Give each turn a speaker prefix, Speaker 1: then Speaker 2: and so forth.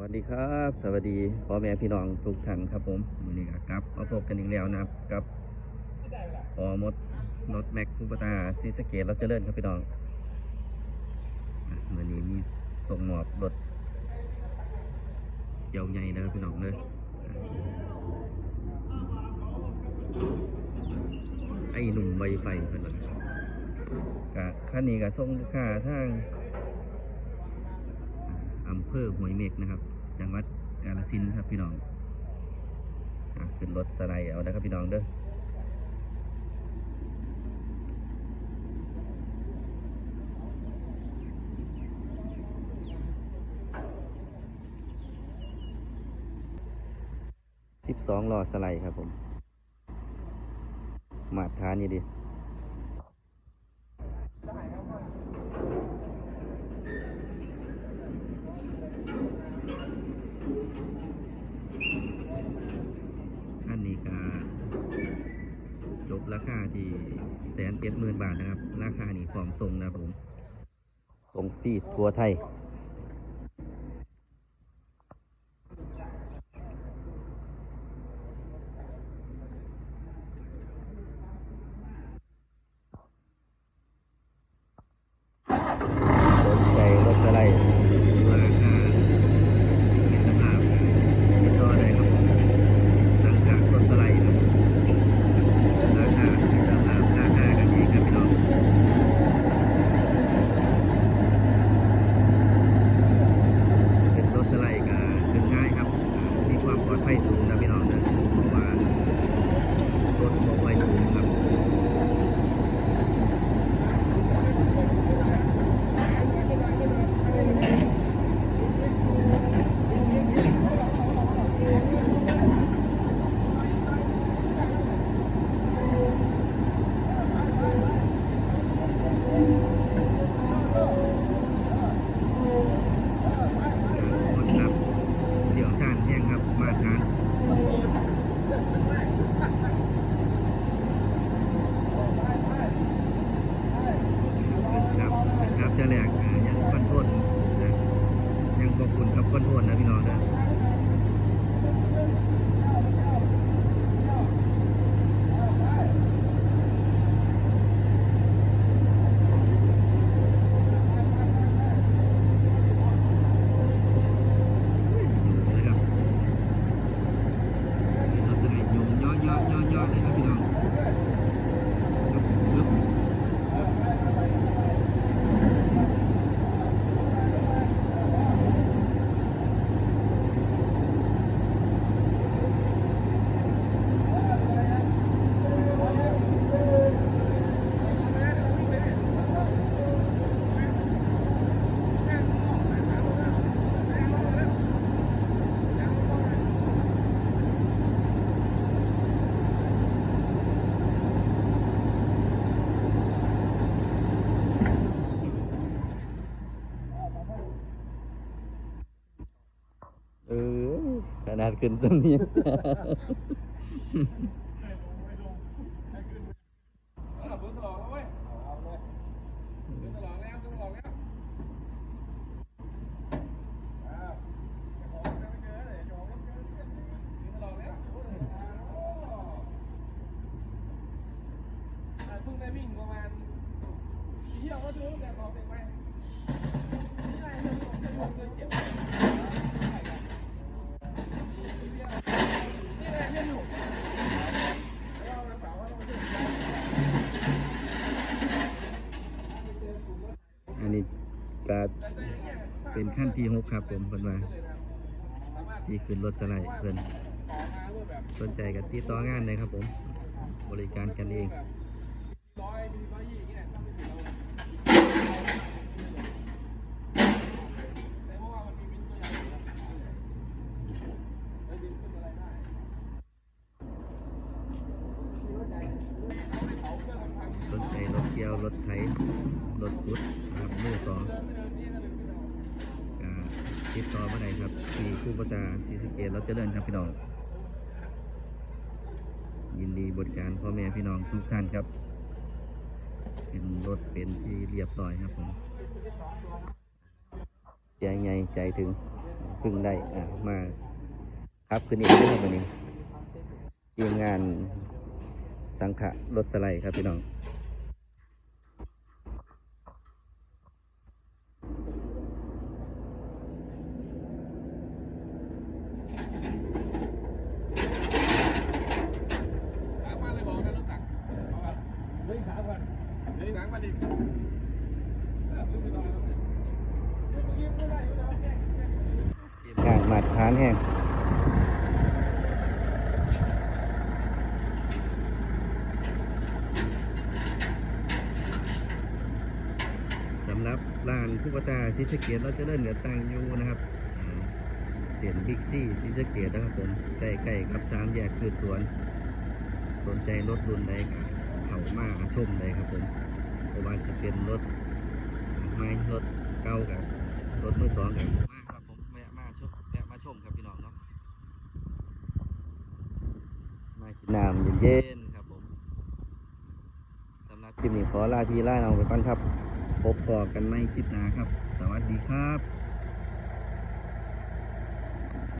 Speaker 1: วัสดีครับ สวัสดีพ่อแม่พี่น้องทุกท่านครับผมวันนี้ก็กลับมาพบกันอีกแล้วนะครับกับพอมดรถแม็กคูปตาซีสเกตเราเจริญครับพี่น้องวันนี้มีส่งมอบรถเกี่ยวใหญ่นะครับพี่น้องเลยไอหนุ่มไวไฟเพื่อนเลยกะคันนี้ก็ส่งลูกค้าทาง อำเภอห้วยเมกนะครับ จังหวัดกาฬสินครับพี่น้องอขึ้นรถสไลด์เอานะครับพี่น้องเด้อสิบสองล้อสไลด์ครับผม มาตรฐานนี่ดิ อันนี้ก็จบราคา ที่แสนเจ็ดหมื่นบาทนะครับ ราคานี้พร้อมส่งนะครับผมส่งฟรีทั่วไทย ลอดแล้
Speaker 2: วโอ้โหอ่าเพิ่งได้วิ่งประมาณปีเดียวก็ดูแต่ต่อไปไปนี่อะไรเนี่ยผมจะลงเกินเจ็ด
Speaker 1: ก็เป็นขั้นที่หกครับผมเพิ่นมาที่ขึ้นรถสไลด์เพิ่นสนใจกับที่ต่องานเลยครับผม บริการกันเอง
Speaker 2: ร้อยมีร้อยยี่อย่างเงี้ยถ้าไม่ถึงเราแต่ว่ามันมีวินตัวใหญ่อยู่นะแล้วดึงขึ้นอะไรได้เอาไปเผาเครื่องมันพัง
Speaker 1: สนใจ รถเกี่ยวรถไถรถขุดครับมือสองติดต่อมาได้ครับที่คู่ประจาซีสเกตเราเจริญครับพี่น้อง ยินดีบริการพ่อแม่พี่น้องทุกท่านครับ เป็นรถเป็นที่เรียบร้อยครับผมเสียงใหญ่ใจถึงพึ่งได้อะมาครับคืนนี้นะครับวันนี้ทีมงานสังขะรถสไลด์ครับพี่น้อง
Speaker 2: สามวันเลยบอกนะรถตักเอาไปเฮ้ยสามวันเฮ้ยสามวันดิเออรู้สึกว่าเดี๋ยวเมื่อกี้ไม่ได้อยู่แล้วแกล้งแกล้ง
Speaker 1: ที มงานมาตรฐานแห้งสำหรับร้านผู้ประตาซิสเกตเราจะเล่นกับตังยูนะครับเสียนบิ๊กซี่ซิสเกตนะครับผมใกล้ๆกับสามแยกคือสวน สนใจรถรุ่นใดเข้ามาชมเลยครับผมเพราะว่าจะเป็นรถไม้รถเก่ากับรถมือสองกับมาครับผมแวะมาชมแวะมาชมครับพี่น้องเนาะมา กินน้ำเย็นๆครับผมสำหรับคลิปนี้ขอลาพี่ลาน้องไปก่อนครับ พบต่อกันไม่คลิปหน้าครับ สวัสดีครับ